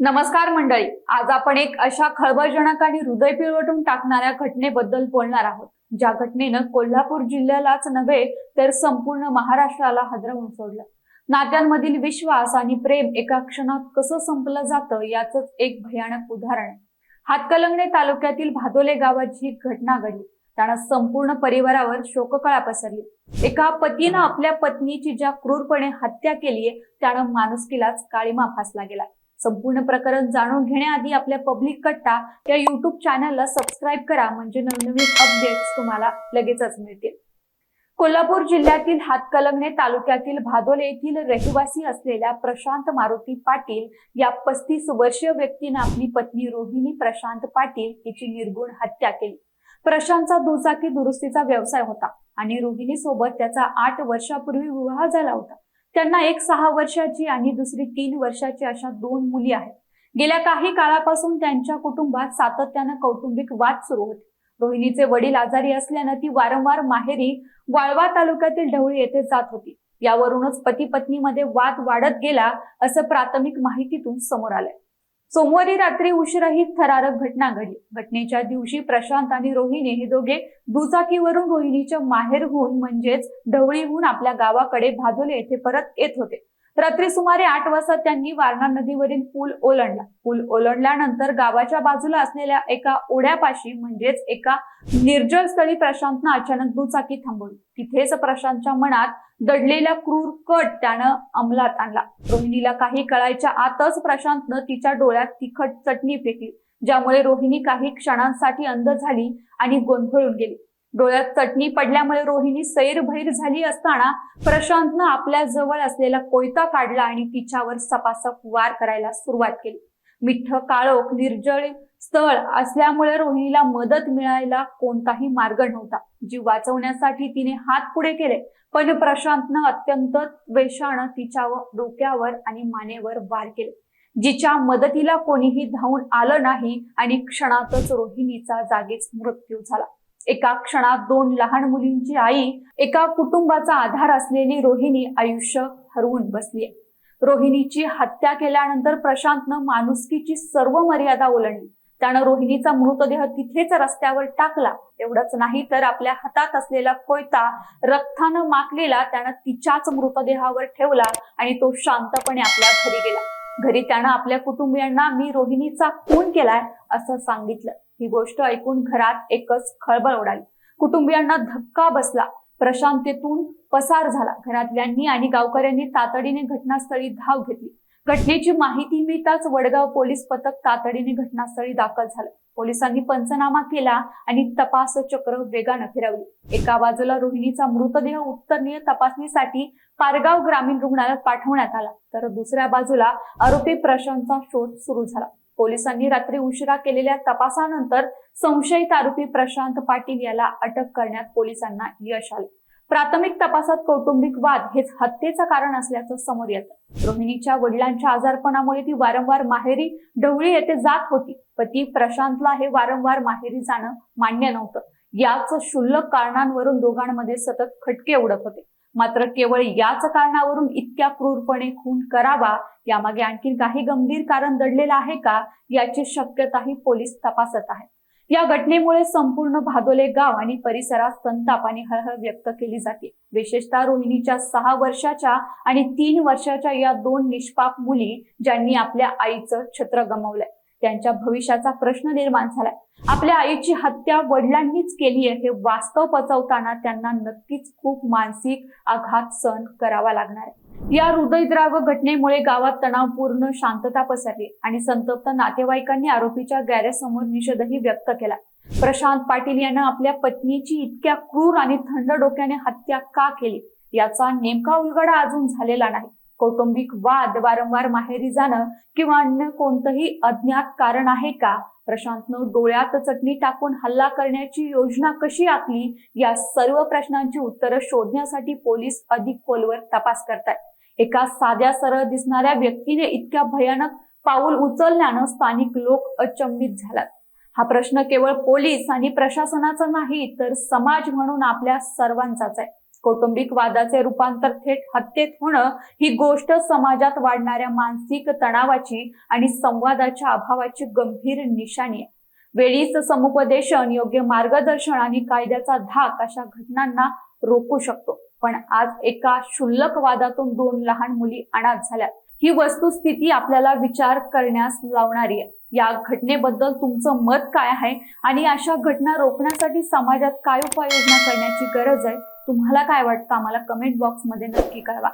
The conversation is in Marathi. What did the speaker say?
नमस्कार मंडळी. आज आपण एक अशा खळबळजनक आणि हृदय पिळवटून टाकणाऱ्या घटनेबद्दल बोलणार आहोत. ज्या घटनेनं कोल्हापूर जिल्ह्यालाच नव्हे तर संपूर्ण महाराष्ट्राला हादरवून सोडलं. नात्यांमधील विश्वास आणि प्रेम एका क्षणात कसं संपलं जातं याच एक भयानक उदाहरण. आहे हातकलंगणे तालुक्यातील भादोले गावाची ही घटना घडली. त्यानं संपूर्ण परिवारावर शोककळा पसरली. एका पतीनं आपल्या पत्नीची ज्या क्रूरपणे हत्या केलीये त्यानं माणुसकीलाच काळीमा फासला गेला. संपूर्ण प्रकरण जाणून घेण्याआधी आपल्या पब्लिक कट्टा या युट्यूब चॅनलला सबस्क्राईब करा. म्हणजे नवनवीन अपडेट्स तुम्हाला लगेचच मिळतील. कोल्हापूर जिल्ह्यातील हातकलंगणे तालुक्यातील भादोले येथील रहिवासी असलेल्या प्रशांत मारुती पाटील या पस्तीस वर्षीय व्यक्तीनं आपली पत्नी रोहिणी प्रशांत पाटील हिची निर्गुण हत्या केली. प्रशांतचा दुचाकी दुरुस्तीचा व्यवसाय होता आणि रोहिणी सोबत त्याचा आठ वर्षापूर्वी विवाह झाला होता. त्यांना एक सहा वर्षाची आणि दुसरी तीन वर्षाची अशा दोन मुली आहेत. गेल्या काही काळापासून त्यांच्या कुटुंबात सातत्यानं कौटुंबिक वाद सुरू होते. रोहिणीचे वडील आजारी असल्यानं ती वारंवार माहेरी वाळवा तालुक्यातील ढवळी येथे जात होती. यावरूनच पती पत्नीमध्ये वाद वाढत गेला असं प्राथमिक माहितीतून समोर आलंय. सोमवारी रात्री उशिरा ही थरारक घटना घडली. घटनेच्या दिवशी प्रशांत आणि रोहिणी हे दोघे दुचाकीवरून रोहिणीच्या माहेरहून म्हणजेच ढवळीहून आपल्या गावाकडे भादोले येथे परत येत होते. रात्री सुमारे आठ वाजता त्यांनी वारणा नदीवरील पूल ओलांडला. पूल ओलांडल्यानंतर गावाच्या बाजूला असलेल्या एका ओढ्यापाशी म्हणजेच एका निर्जल स्थळी प्रशांतनं अचानक दुचाकी थांबवली. तिथेच प्रशांतच्या मनात दडलेला क्रूर कट त्यानं अंमलात आणला. रोहिणीला काही कळायच्या आतच प्रशांतनं तिच्या डोळ्यात तिखट चटणी फेकली ज्यामुळे रोहिणी काही क्षणांसाठी अंध झाली आणि गोंधळून गेली. डोळ्यात चटणी पडल्यामुळे रोहिणी सैरभैर झाली असताना प्रशांतनं आपल्या जवळ असलेला कोयता काढला आणि तिच्यावर सपासप वार करायला सुरुवात केली. मिठ्ठ काळोख निर्जळ स्थळ असल्यामुळे रोहिणीला मदत मिळायला कोणताही मार्ग नव्हता. जीव वाचवण्यासाठी तिने हात पुढे केले पण प्रशांतनं अत्यंत द्वेषानं तिच्यावर डोक्यावर आणि मानेवर वार केले. जिच्या मदतीला कोणीही धावून आलं नाही आणि क्षणातच रोहिणीचा जागीच मृत्यू झाला. एका क्षणात दोन लहान मुलींची आई एका कुटुंबाचा आधार असलेली रोहिणी आयुष्य हरवून बसली. रोहिणीची हत्या केल्यानंतर प्रशांतनं माणुसकीची सर्व मर्यादा ओलांडली. त्यानं रोहिणीचा मृतदेह तिथेच रस्त्यावर टाकला. एवढंच नाही तर आपल्या हातात असलेला कोयता रक्तानं माकलेला त्यानं तिच्याच मृतदेहावर ठेवला आणि तो शांतपणे आपल्या घरी गेला. घरी त्यानं आपल्या कुटुंबियांना मी रोहिणीचा खून केलाय असं सांगितलं. ही गोष्ट ऐकून घरात एकच खळबळ उडाली. कुटुंबियांना धक्का बसला. प्रशांततेतून पसार झाला. घरातल्यांनी आणि गावकऱ्यांनी तातडीने घटनास्थळी धाव घेतली. घटनेची माहिती मिळताच वडगाव पोलीस पथक तातडीने घटनास्थळी दाखल झालं. पोलिसांनी पंचनामा केला आणि तपास चक्र वेगानं फिरवली. एका बाजूला रोहिणीचा मृतदेह उत्तरनीय तपासणीसाठी पारगाव ग्रामीण रुग्णालयात पाठवण्यात आला. तर दुसऱ्या बाजूला आरोपी प्रशांतचा शोध सुरू झाला. पोलिसांनी रात्री उशिरा केलेल्या तपासानंतर संशयित आरोपी प्रशांत पाटील याला अटक करण्यात पोलिसांना यश आले. प्राथमिक तपासात कौटुंबिक वाद हेच हत्येचं कारण असल्याचं समोर येतं. रोहिणीच्या वडिलांच्या आजारपणामुळे ती वारंवार माहेरी ढवळी येथे जात होती पती प्रशांतला हे वारंवार माहेरी जाणं मान्य नव्हतं. याच क्षुल्लक कारणांवरून दोघांमध्ये सतत खटके उडत होते. मात्र केवळ याच कारणावरून इतक्या क्रूरपणे खून करावा यामागे आणखी काही गंभीर कारण दडलेलं आहे का याची शक्यताही पोलीस तपासत आहेत. या घटनेमुळे संपूर्ण भादोले गाव आणि परिसरात संताप आणि हळहळ व्यक्त केली जाते. विशेषतः रोहिणीच्या सहा वर्षाच्या आणि तीन वर्षाच्या या दोन निष्पाप मुली ज्यांनी आपल्या आईचं छत्र गमावलंय. त्यांच्या भविष्याचा प्रश्न निर्माण झालाय. आपल्या आईची हत्या वडिलांनीच केली आहे हे वास्तव पचवताना त्यांना नक्कीच खूप मानसिक आघात सहन करावा लागणार आहे. या हृदयद्राव घटनेमुळे गावात तणावपूर्ण शांतता पसरली आणि संतप्त नातेवाईकांनी आरोपीच्या गॅरेजसमोर निषेधही व्यक्त केला. प्रशांत पाटील यांना आपल्या पत्नीची इतक्या क्रूर आणि थंड डोक्याने हत्या का केली? याचा नेमका उलगडा अजून झालेला नाही. कौटुंबिक वाद वारंवार माहेरी जाणं किंवा अन्य कोणतंही अज्ञात कारण आहे का? प्रशांतनं डोळ्यात चटणी टाकून हल्ला करण्याची योजना कशी आखली? या सर्व प्रश्नांची उत्तरं शोधण्यासाठी पोलीस अधिक खोलवर तपास करतायत. एका साध्या सरळ दिसणाऱ्या व्यक्तीने इतक्या भयानक पाऊल उचलल्यानं स्थानिक लोक अचंबित झालात. हा प्रश्न केवळ पोलीस आणि प्रशासनाचा नाही तर समाज म्हणून आपल्या सर्वांचाच आहे. कौटुंबिक वादाचे रूपांतर थेट हत्येत होणं ही गोष्ट समाजात वाढणाऱ्या मानसिक तणावाची आणि संवादाच्या अभावाची गंभीर निशाणी आहे. वेळीच समुपदेशन योग्य मार्गदर्शन आणि कायद्याचा धाक अशा घटनांना रोखू शकतो. पण आज एका क्षुल्लक वादातून दोन लहान मुली अनाथ झाल्या ही वस्तुस्थिती आपल्याला विचार करण्यास लावणारी आहे. या घटनेबद्दल तुमचं मत काय आहे? आणि अशा घटना रोखण्यासाठी समाजात काय उपाययोजना करण्याची गरज आहे? तुम्हाला काय वाटतं? आम्हाला कमेंट बॉक्समध्ये नक्की कळवा.